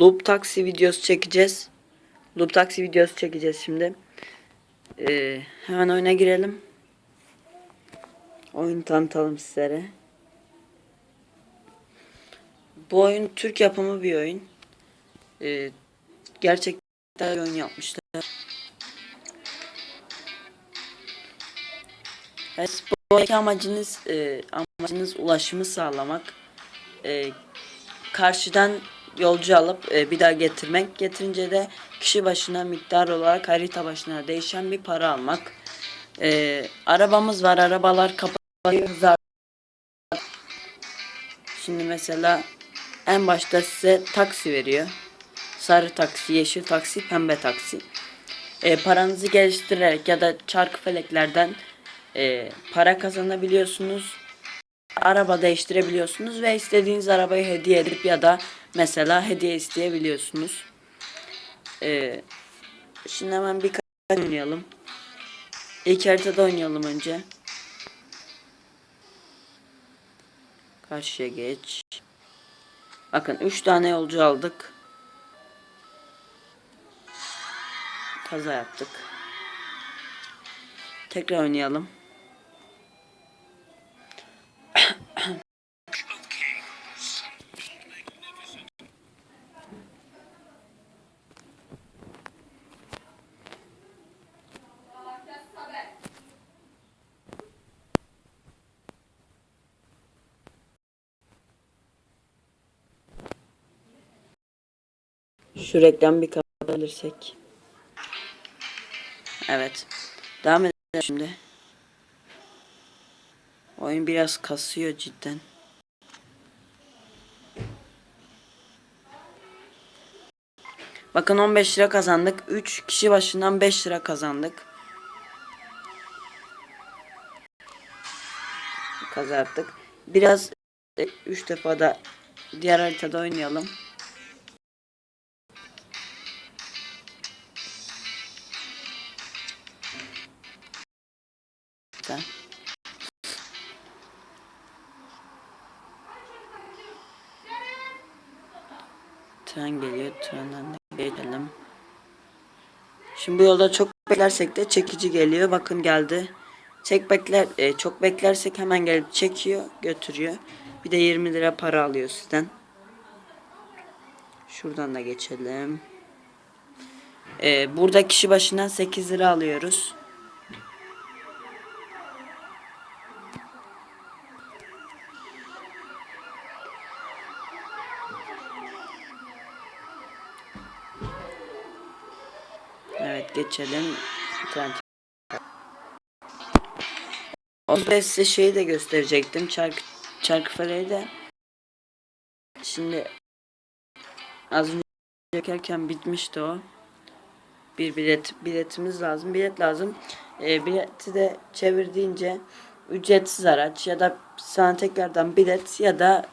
Loop taksi videosu çekeceğiz. Loop taksi videosu çekeceğiz şimdi. Ee, hemen oyuna girelim. Oyun tanıtalım sizlere. Bu oyun Türk yapımı bir oyun. Ee, gerçekten bir oyun yapmışlar. Evet, bu oyundaki amacınız e, amacınız ulaşımı sağlamak. E, karşıdan yolcu alıp e, bir daha getirmek. Getirince de kişi başına miktar olarak harita başına değişen bir para almak. E, arabamız var. Arabalar kapatıyor. hızlı Şimdi mesela en başta size taksi veriyor. Sarı taksi, yeşil taksi, pembe taksi. E, paranızı geliştirerek ya da çarkı feleklerden e, para kazanabiliyorsunuz. Araba değiştirebiliyorsunuz ve istediğiniz arabayı hediye edip ya da mesela hediye isteyebiliyorsunuz. E, şimdi hemen bir oynayalım. İlk haritada oynayalım önce. Karşıya geç. Bakın 3 tane yolcu aldık. Kaza yaptık. Tekrar oynayalım. Şu reklam bir kapatabilirsek. Evet. Devam edelim şimdi. Oyun biraz kasıyor cidden. Bakın 15 lira kazandık. 3 kişi başından 5 lira kazandık. Kaza yaptık. Biraz 3 defa da diğer haritada oynayalım. Tren geliyor. Trenden de geçelim. Şimdi bu yolda çok beklersek de çekici geliyor. Bakın geldi. Çek bekler, e, çok beklersek hemen gelip çekiyor, götürüyor. Bir de 20 lira para alıyor sizden. Şuradan da geçelim. E, burada kişi başına 8 lira alıyoruz. Geçelim. Tren Onda size şeyi de gösterecektim. Çark, çarkıfeleyi de. Şimdi az önce çekerken bitmişti o. Bir bilet biletimiz lazım. Bilet lazım. E, bileti de çevirdiğince ücretsiz araç ya da sana tekrardan bilet ya da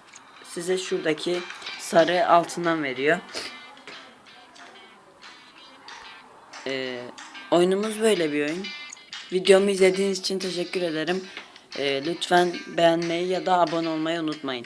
size şuradaki sarı altından veriyor. Ee, oyunumuz böyle bir oyun. Videomu izlediğiniz için teşekkür ederim. Ee, lütfen beğenmeyi ya da abone olmayı unutmayın.